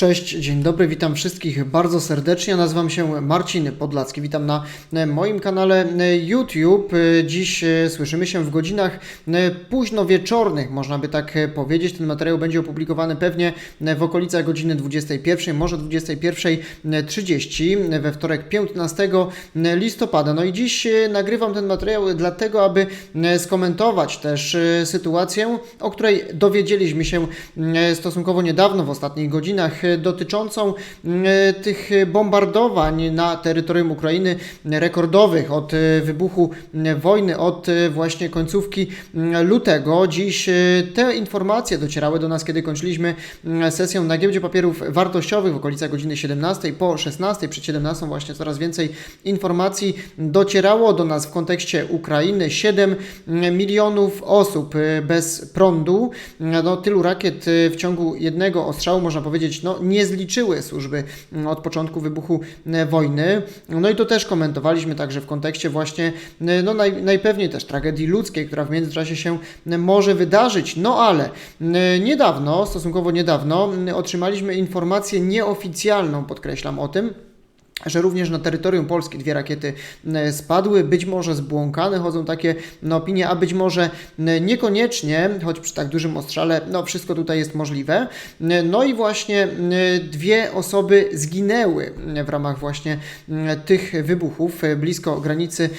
Cześć, dzień dobry, witam wszystkich bardzo serdecznie. Nazywam się Marcin Podlacki. Witam na moim kanale e, YouTube. E, Dziś e, słyszymy się w godzinach późno wieczornych, można by tak powiedzieć. Ten materiał będzie opublikowany pewnie w okolicach godziny 21, może 21.30 e, we wtorek 15 listopada. No i dziś nagrywam ten materiał dlatego, aby skomentować też sytuację, o której dowiedzieliśmy się stosunkowo niedawno, w ostatnich godzinach, dotyczącą e, tych bombardowań na terytorium Ukrainy rekordowych od e, wybuchu e, wojny, od właśnie końcówki lutego. Dziś te informacje docierały do nas, kiedy kończyliśmy sesję na giełdzie papierów wartościowych w okolicach godziny 17 po 16, przed 17 właśnie coraz więcej informacji docierało do nas w kontekście Ukrainy. 7 milionów osób bez prądu. No, tylu rakiet w ciągu jednego ostrzału, można powiedzieć, no, nie zliczyły służby m, od początku wybuchu e, wojny. No i to też komentowaliśmy także w kontekście właśnie, e, no naj, najpewniej też tragedii ludzkiej, która w międzyczasie się może wydarzyć. No ale niedawno, stosunkowo niedawno, otrzymaliśmy informację nieoficjalną, podkreślam o tym, że również na terytorium Polski dwie rakiety spadły, być może zbłąkane, chodzą takie no, opinie, a być może niekoniecznie, choć przy tak dużym ostrzale, no wszystko tutaj jest możliwe. No i właśnie dwie osoby zginęły w ramach właśnie tych wybuchów e, blisko granicy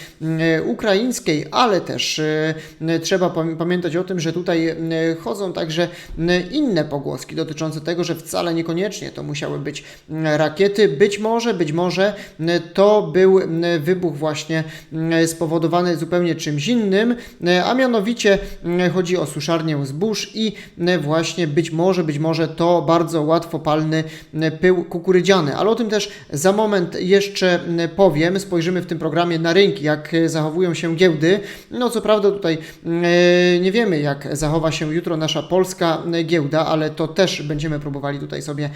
ukraińskiej, ale też e, trzeba pam- pamiętać o tym, że tutaj chodzą także inne pogłoski dotyczące tego, że wcale niekoniecznie to musiały być rakiety, być może, być może m, to był wybuch właśnie spowodowany zupełnie czymś innym, a mianowicie chodzi o suszarnię zbóż i właśnie być może, być może to bardzo łatwopalny pył kukurydziany, ale o tym też za moment jeszcze powiem. Spojrzymy w tym programie na rynki, jak zachowują się giełdy. No co prawda tutaj nie wiemy, jak zachowa się jutro nasza polska giełda, ale to też będziemy próbowali tutaj sobie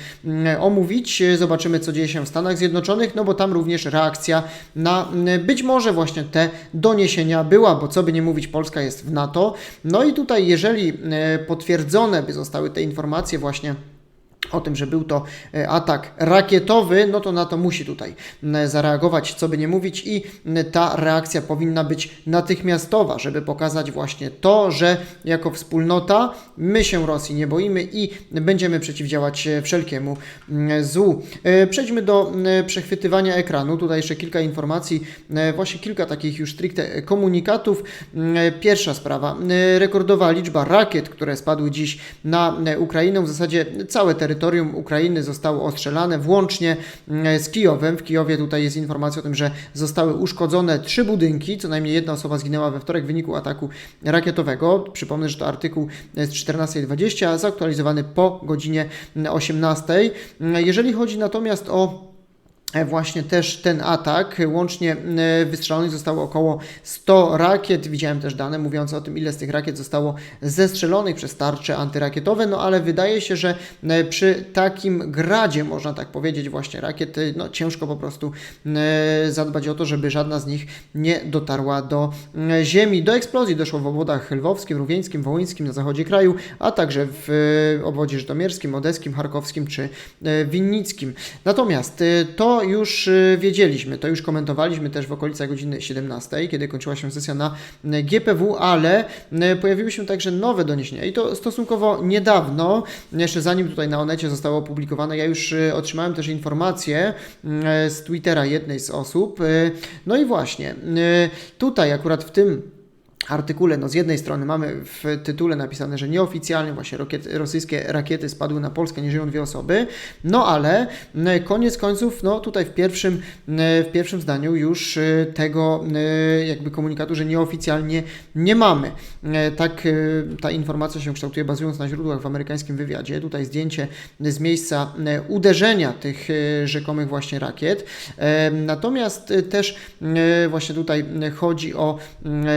omówić. Zobaczymy, co dzieje się w Stanach Zjednoczonych, no bo tam również reakcja na być może właśnie te doniesienia była, bo co by nie mówić, Polska jest w NATO. No i tutaj, jeżeli potwierdzone by zostały te informacje właśnie o tym, że był to e, atak rakietowy, no to na to musi tutaj zareagować, co by nie mówić, i ta reakcja powinna być natychmiastowa, żeby pokazać właśnie to, że jako wspólnota my się Rosji nie boimy i będziemy przeciwdziałać e, wszelkiemu złu. E, Przejdźmy do przechwytywania ekranu. Tutaj jeszcze kilka informacji, właśnie kilka takich już stricte komunikatów. Pierwsza sprawa, rekordowa liczba rakiet, które spadły dziś na Ukrainę, w zasadzie całe terytorium Ukrainy zostało ostrzelane, włącznie mm, z Kijowem. W Kijowie tutaj jest informacja o tym, że zostały uszkodzone trzy budynki, co najmniej jedna osoba zginęła we wtorek w wyniku ataku rakietowego. Przypomnę, że to artykuł z 14.20, zaktualizowany po godzinie 18. Jeżeli chodzi natomiast o E, właśnie też ten atak. Łącznie e, wystrzelonych zostało około 100 rakiet. Widziałem też dane mówiące o tym, ile z tych rakiet zostało zestrzelonych przez tarcze antyrakietowe, no ale wydaje się, że e, przy takim gradzie, można tak powiedzieć, właśnie rakiet, e, no ciężko po prostu e, zadbać o to, żeby żadna z nich nie dotarła do e, ziemi. Do eksplozji doszło w obwodach lwowskim, rówieńskim, wołyńskim na zachodzie kraju, a także w e, obwodzie żytomierskim, odeskim, charkowskim czy e, winnickim. Natomiast e, to już e, wiedzieliśmy, to już komentowaliśmy też w okolicach godziny 17, kiedy kończyła się sesja na e, GPW, ale e, pojawiły się także nowe doniesienia i to stosunkowo niedawno, jeszcze zanim tutaj na Onecie zostało opublikowane, ja już otrzymałem też informację z Twittera jednej z osób. No i właśnie, tutaj akurat w tym artykule, no z jednej strony mamy w tytule napisane, że nieoficjalnie właśnie rosyjskie rakiety spadły na Polskę, nie żyją dwie osoby, no ale m, koniec końców, no tutaj w pierwszym, m, w pierwszym zdaniu już y, tego jakby komunikatu, że nieoficjalnie nie mamy. E, Tak ta informacja się kształtuje bazując na źródłach w amerykańskim wywiadzie. Tutaj zdjęcie z miejsca e, uderzenia tych e, rzekomych właśnie rakiet. E, Natomiast e, też e, właśnie tutaj chodzi o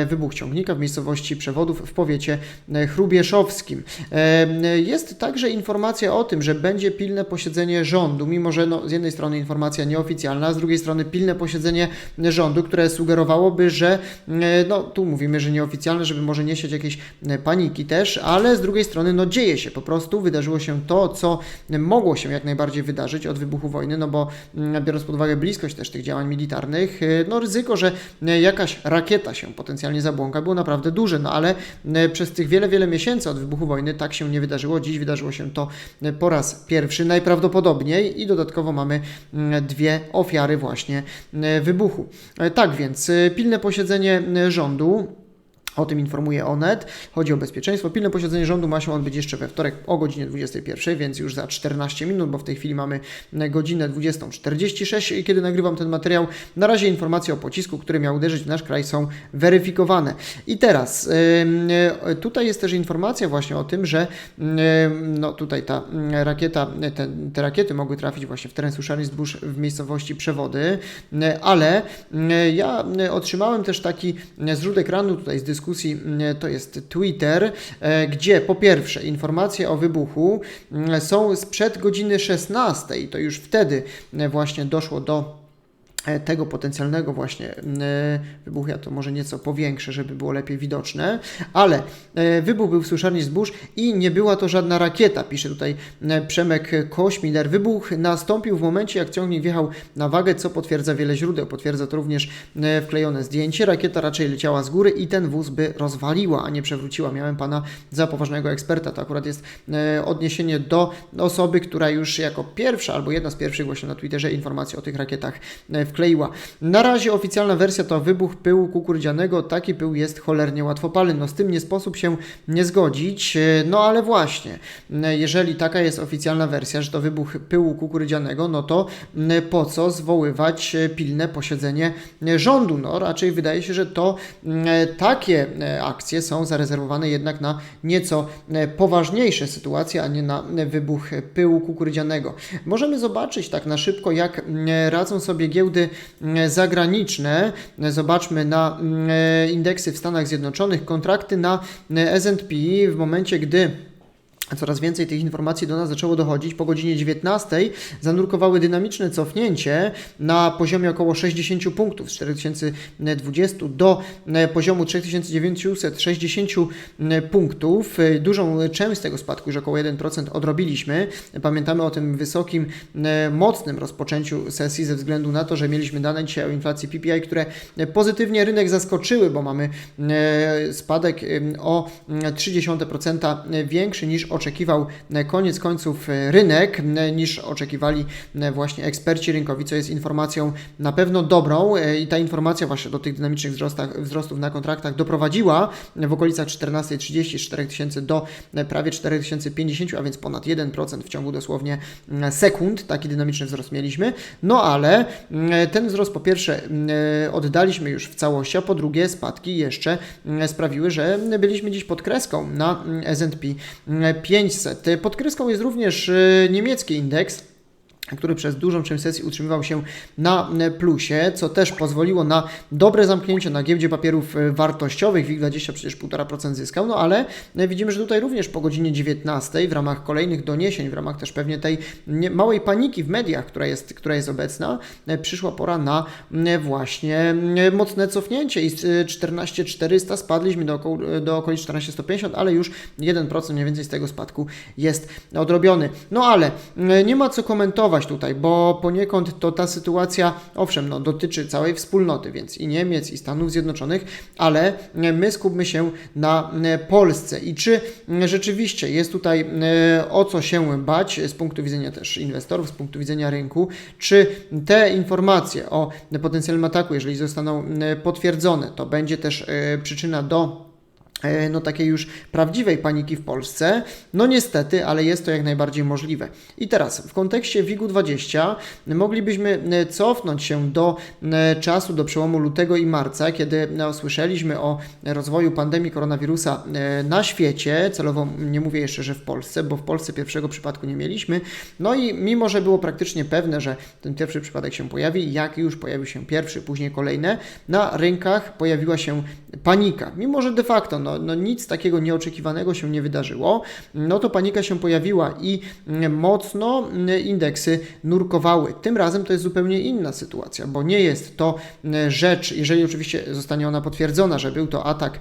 wybuch ciągników w miejscowości Przewodów w powiecie e, chrubieszowskim. E, Jest także informacja o tym, że będzie pilne posiedzenie rządu, mimo że no, z jednej strony informacja nieoficjalna, a z drugiej strony pilne posiedzenie rządu, które sugerowałoby, że e, no tu mówimy, że nieoficjalne, żeby może nie sieć jakiejś e, paniki też, ale z drugiej strony no dzieje się po prostu, wydarzyło się to, co mogło się jak najbardziej wydarzyć od wybuchu wojny, no bo mm, biorąc pod uwagę bliskość też tych działań militarnych, e, no ryzyko, że e, jakaś rakieta się potencjalnie zabłąka było naprawdę duże, no ale e, przez tych wiele, wiele miesięcy od wybuchu wojny tak się nie wydarzyło. Dziś wydarzyło się to e, po raz pierwszy najprawdopodobniej i dodatkowo mamy mm, dwie ofiary właśnie e, wybuchu. Tak więc pilne posiedzenie rządu. O tym informuje Onet. Chodzi o bezpieczeństwo. Pilne posiedzenie rządu ma się odbyć jeszcze we wtorek o godzinie 21, więc już za 14 minut, bo w tej chwili mamy e, godzinę 20.46, kiedy nagrywam ten materiał. Na razie informacje o pocisku, który miał uderzyć w nasz kraj są weryfikowane. I teraz e, tutaj jest też informacja właśnie o tym, że no tutaj ta ym, rakieta, te, te rakiety mogły trafić właśnie w teren suszarni zbóż w miejscowości Przewody, ale y, ja otrzymałem też taki zrzut ekranu tutaj z dyskusji, y, to jest Twitter, y, gdzie po pierwsze informacje o wybuchu y, są sprzed godziny 16, to już wtedy y, właśnie doszło do e, tego potencjalnego właśnie e, wybuchu, ja to może nieco powiększę, żeby było lepiej widoczne, ale e, wybuch był w suszarni zbóż i nie była to żadna rakieta, pisze tutaj e, Przemek Kośmider. Wybuch nastąpił w momencie, jak ciągnik wjechał na wagę, co potwierdza wiele źródeł. Potwierdza to również e, wklejone zdjęcie. Rakieta raczej leciała z góry i ten wóz by rozwaliła, a nie przewróciła. Miałem pana za poważnego eksperta. To akurat jest e, odniesienie do osoby, która już jako pierwsza albo jedna z pierwszych właśnie na Twitterze informacje o tych rakietach e, Na razie oficjalna wersja to wybuch pyłu kukurydzianego. Taki pył jest cholernie łatwopalny. No z tym nie sposób się nie zgodzić. E, No ale właśnie, e, jeżeli taka jest oficjalna wersja, że to wybuch pyłu kukurydzianego, no to m, po co zwoływać e, pilne posiedzenie e, rządu? No raczej wydaje się, że to e, takie e, akcje są zarezerwowane jednak na nieco e, poważniejsze sytuacje, a nie na e, wybuch pyłu kukurydzianego. Możemy zobaczyć tak na szybko, jak radzą sobie giełdy m, zagraniczne. Zobaczmy na m, e, indeksy w Stanach Zjednoczonych, kontrakty na e, S&P w momencie, gdy Coraz więcej tych informacji do nas zaczęło dochodzić. Po godzinie 19 zanurkowały dynamiczne cofnięcie na poziomie około 60 punktów z 4020 do e, poziomu 3960 punktów. E, Dużą część tego spadku, już około 1% odrobiliśmy. Pamiętamy o tym wysokim, e, mocnym rozpoczęciu sesji ze względu na to, że mieliśmy dane dzisiaj o inflacji PPI, które pozytywnie rynek zaskoczyły, bo mamy e, spadek e, o 0,3% większy niż oczekiwał e, koniec końców e, rynek, e, niż oczekiwali właśnie eksperci rynkowi, co jest informacją na pewno dobrą i ta informacja właśnie do tych dynamicznych wzrostach, wzrostów na kontraktach doprowadziła w okolicach 14.30 4000 do prawie 4050, a więc ponad 1% w ciągu dosłownie sekund. Taki dynamiczny wzrost mieliśmy. No ale ten wzrost po pierwsze oddaliśmy już w całości, a po drugie spadki jeszcze sprawiły, że byliśmy dziś pod kreską na mm, S&P 500. Pod kreską jest również y, niemiecki indeks który przez dużą część sesji utrzymywał się na plusie, co też pozwoliło na dobre zamknięcie na giełdzie papierów e, wartościowych. WIG20 przecież 1,5% zyskał, no ale e, widzimy, że tutaj również po godzinie 19 w ramach kolejnych doniesień, w ramach też pewnie tej małej paniki w mediach, która jest, która jest obecna, e, przyszła pora na e, właśnie e, mocne cofnięcie i z e, 14400 spadliśmy do, około, do okolic 14150, ale już 1% mniej więcej z tego spadku jest odrobiony. No ale e, nie ma co komentować tutaj, bo poniekąd to ta sytuacja, owszem, no, dotyczy całej wspólnoty, więc i Niemiec, i Stanów Zjednoczonych, ale my skupmy się na e, Polsce. I czy e, rzeczywiście jest tutaj e, o co się bać z punktu widzenia też inwestorów, z punktu widzenia rynku, czy te informacje o potencjalnym ataku, jeżeli zostaną potwierdzone, to będzie też przyczyna do no takiej już prawdziwej paniki w Polsce. No niestety, ale jest to jak najbardziej możliwe. I teraz w kontekście WIG-20 moglibyśmy e, cofnąć się do e, czasu, do przełomu lutego i marca, kiedy no, słyszeliśmy o rozwoju pandemii koronawirusa e, na świecie. Celowo nie mówię jeszcze, że w Polsce, bo w Polsce pierwszego przypadku nie mieliśmy. No i mimo, że było praktycznie pewne, że ten pierwszy przypadek się pojawi, jak już pojawił się pierwszy, później kolejne, na rynkach pojawiła się panika. Mimo, że de facto no, no nic takiego nieoczekiwanego się nie wydarzyło, no to panika się pojawiła i mocno indeksy nurkowały. Tym razem to jest zupełnie inna sytuacja, bo nie jest to rzecz, jeżeli oczywiście zostanie ona potwierdzona, że był to atak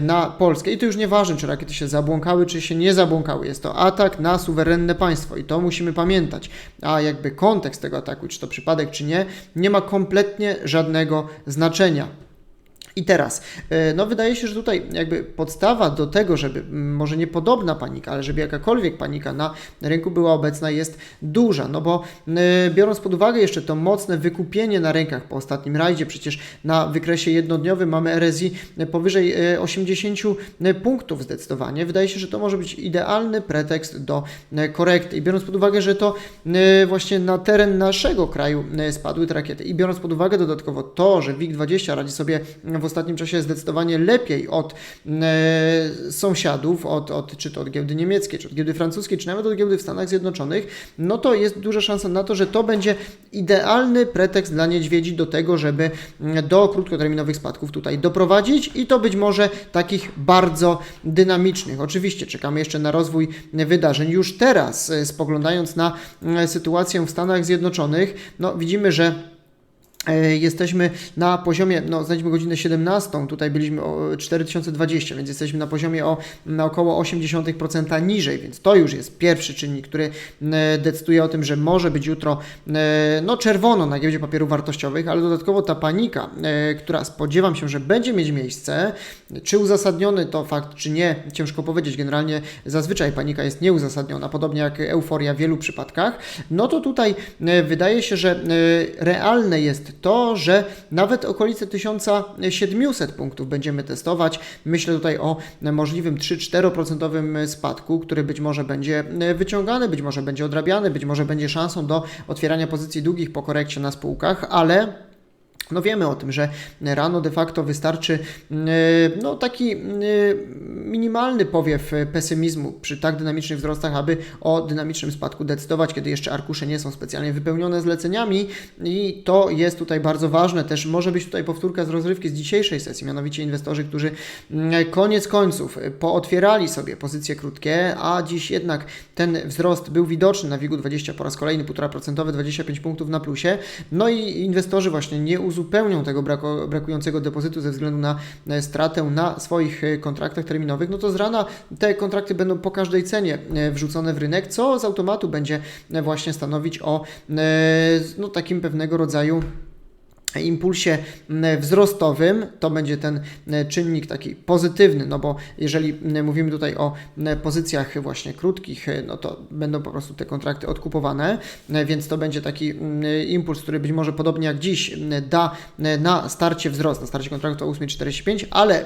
na Polskę i to już nieważne, czy rakiety się zabłąkały, czy się nie zabłąkały. Jest to atak na suwerenne państwo i to musimy pamiętać. A jakby kontekst tego ataku, czy to przypadek, czy nie, nie ma kompletnie żadnego znaczenia. I teraz, e, no wydaje się, że tutaj jakby podstawa do tego, żeby może nie podobna panika, ale żeby jakakolwiek panika na rynku była obecna jest duża, no bo e, biorąc pod uwagę jeszcze to mocne wykupienie na rynkach po ostatnim rajdzie, przecież na wykresie jednodniowym mamy RSI powyżej 80 e, punktów zdecydowanie, wydaje się, że to może być idealny pretekst do korekty. I biorąc pod uwagę, że to właśnie na teren naszego kraju spadły te rakiety. I biorąc pod uwagę dodatkowo to, że WIG20 radzi sobie w ostatnim czasie zdecydowanie lepiej od e, sąsiadów, od, od, czy to od giełdy niemieckiej, czy od giełdy francuskiej, czy nawet od giełdy w Stanach Zjednoczonych, no to jest duża szansa na to, że to będzie idealny pretekst dla niedźwiedzi do tego, żeby mm, do krótkoterminowych spadków tutaj doprowadzić i to być może takich bardzo dynamicznych. Oczywiście czekamy jeszcze na rozwój wydarzeń. Już teraz, e, spoglądając na e, sytuację w Stanach Zjednoczonych, no widzimy, że jesteśmy na poziomie, no znajdźmy godzinę 17, tutaj byliśmy o 4020, więc jesteśmy na poziomie o na około 0,8% niżej, więc to już jest pierwszy czynnik, który e, decyduje o tym, że może być jutro e, no czerwono na giełdzie papierów wartościowych, ale dodatkowo ta panika, która spodziewam się, że będzie mieć miejsce, czy uzasadniony to fakt, czy nie, ciężko powiedzieć, generalnie zazwyczaj panika jest nieuzasadniona, podobnie jak euforia w wielu przypadkach, no to tutaj wydaje się, że realne jest to, że nawet okolice 1700 punktów będziemy testować. Myślę tutaj o możliwym 3-4% spadku, który być może będzie wyciągany, być może będzie odrabiany, być może będzie szansą do otwierania pozycji długich po korekcie na spółkach, ale no wiemy o tym, że rano de facto wystarczy e, no, taki e, minimalny powiew pesymizmu przy tak dynamicznych wzrostach, aby o dynamicznym spadku decydować, kiedy jeszcze arkusze nie są specjalnie wypełnione zleceniami i to jest tutaj bardzo ważne. Też może być tutaj powtórka z rozrywki z dzisiejszej sesji, mianowicie inwestorzy, którzy mm, koniec końców pootwierali sobie pozycje krótkie, a dziś jednak ten wzrost był widoczny na WIG-20 po raz kolejny 1,5%, 25 punktów na plusie. No i inwestorzy właśnie nie uzupełnili uzupełnią tego brakującego depozytu ze względu na e, stratę na swoich e, kontraktach terminowych, no to z rana te kontrakty będą po każdej cenie e, wrzucone w rynek, co z automatu będzie właśnie stanowić o no, takim pewnego rodzaju impulsie wzrostowym, to będzie ten czynnik taki pozytywny, no bo jeżeli mówimy tutaj o pozycjach właśnie krótkich, no to będą po prostu te kontrakty odkupowane, więc to będzie taki impuls, który być może podobnie jak dziś da na starcie wzrost, na starcie kontraktu o 8,45, ale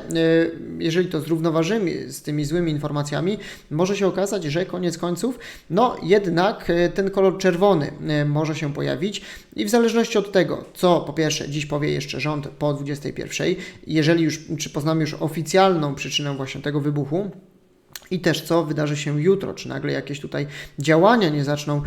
jeżeli to zrównoważymy z tymi złymi informacjami, może się okazać, że koniec końców, no jednak ten kolor czerwony może się pojawić i w zależności od tego, co po pierwsze pierwsze, dziś powie jeszcze rząd po 21. Jeżeli już, czy poznamy już oficjalną przyczynę właśnie tego wybuchu, i też co? Wydarzy się jutro, czy nagle jakieś tutaj działania nie zaczną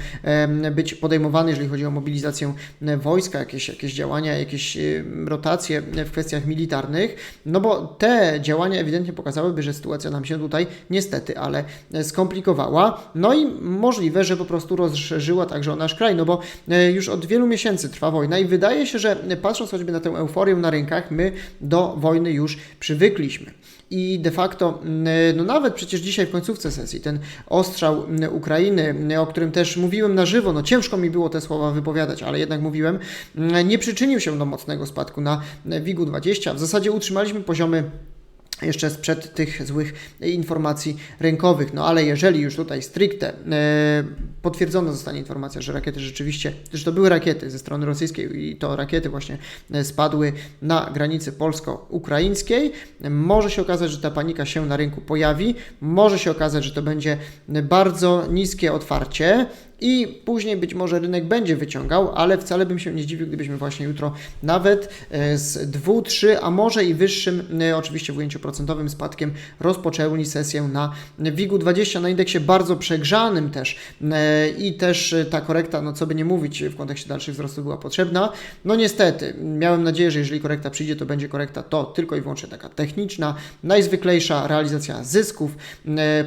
być podejmowane, jeżeli chodzi o mobilizację wojska, jakieś, jakieś działania, jakieś rotacje w kwestiach militarnych, no bo te działania ewidentnie pokazałyby, że sytuacja nam się tutaj niestety, ale skomplikowała, no i możliwe, że po prostu rozszerzyła także o nasz kraj, no bo e, już od wielu miesięcy trwa wojna i wydaje się, że patrząc choćby na tę euforię na rynkach, my do wojny już przywykliśmy i de facto, no nawet przecież dzisiaj w końcówce sesji, ten ostrzał Ukrainy, o którym też mówiłem na żywo, no ciężko mi było te słowa wypowiadać, ale jednak mówiłem, nie przyczynił się do mocnego spadku na WIG-u 20. W zasadzie utrzymaliśmy poziomy jeszcze sprzed tych złych informacji rynkowych. No ale jeżeli już tutaj stricte e, potwierdzona zostanie informacja, że rakiety rzeczywiście, że to były rakiety ze strony rosyjskiej i to rakiety właśnie e, spadły na granicy polsko-ukraińskiej, może się okazać, że ta panika się na rynku pojawi, może się okazać, że to będzie bardzo niskie otwarcie i później być może rynek będzie wyciągał, ale wcale bym się nie zdziwił, gdybyśmy właśnie jutro nawet e, z 2, 3, a może i wyższym, e, oczywiście w ujęciu procentowym spadkiem rozpoczęli sesję na WIG-20 na indeksie bardzo przegrzanym też e, i też ta korekta, no co by nie mówić, w kontekście dalszych wzrostów była potrzebna. No niestety, miałem nadzieję, że jeżeli korekta przyjdzie, to będzie korekta to tylko i wyłącznie taka techniczna, najzwyklejsza realizacja zysków,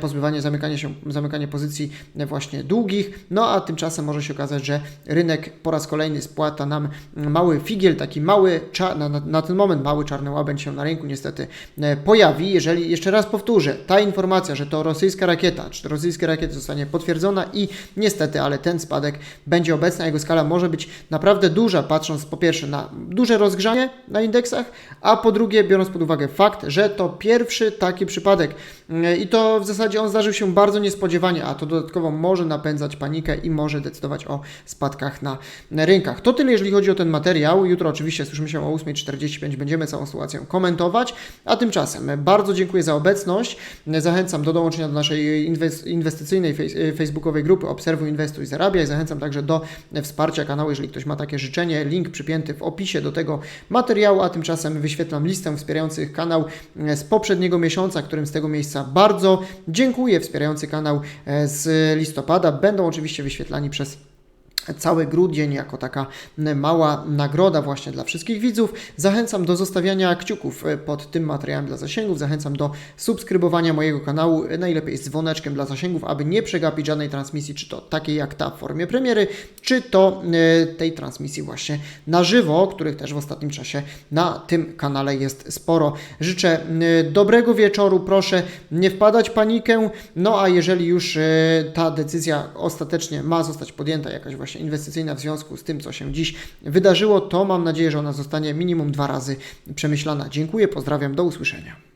pozbywanie, zamykanie się, zamykanie pozycji właśnie długich, no a tymczasem może się okazać, że rynek po raz kolejny spłata nam mały figiel, taki mały, na, na, na ten moment mały czarny łabędź się na rynku niestety e, pojawi. Jeżeli, jeszcze raz powtórzę, ta informacja, że to rosyjska rakieta, czy to rosyjskie rakiety zostanie potwierdzona i niestety, ale ten spadek będzie obecny, a jego skala może być naprawdę duża, patrząc po pierwsze na duże rozgrzanie na indeksach, a po drugie biorąc pod uwagę fakt, że to pierwszy taki przypadek E, i to w zasadzie on zdarzył się bardzo niespodziewanie, a to dodatkowo może napędzać panikę i może decydować o spadkach na rynkach. To tyle, jeżeli chodzi o ten materiał. Jutro oczywiście słyszymy się o 8.45, będziemy całą sytuację komentować, a tymczasem bardzo dziękuję za obecność. Zachęcam do dołączenia do naszej inwes- inwestycyjnej fej- facebookowej grupy Obserwuj, Inwestuj, Zarabiaj. Zachęcam także do wsparcia kanału, jeżeli ktoś ma takie życzenie. Link przypięty w opisie do tego materiału, a tymczasem wyświetlam listę wspierających kanał z poprzedniego miesiąca, którym z tego miejsca bardzo dziękuję. Wspierający kanał e, z listopada będą oczywiście wyświetlani przez cały grudzień jako taka mała nagroda właśnie dla wszystkich widzów. Zachęcam do zostawiania kciuków e, pod tym materiałem dla zasięgów. Zachęcam do subskrybowania mojego kanału, e, najlepiej z dzwoneczkiem dla zasięgów, aby nie przegapić żadnej transmisji, czy to takiej jak ta w formie premiery, czy to e, tej transmisji właśnie na żywo, których też w ostatnim czasie na tym kanale jest sporo. Życzę dobrego wieczoru, proszę nie wpadać w panikę, no a jeżeli już ta decyzja ostatecznie ma zostać podjęta, jakaś właśnie inwestycyjna w związku z tym, co się dziś wydarzyło, to mam nadzieję, że ona zostanie minimum dwa razy przemyślana. Dziękuję, pozdrawiam, do usłyszenia.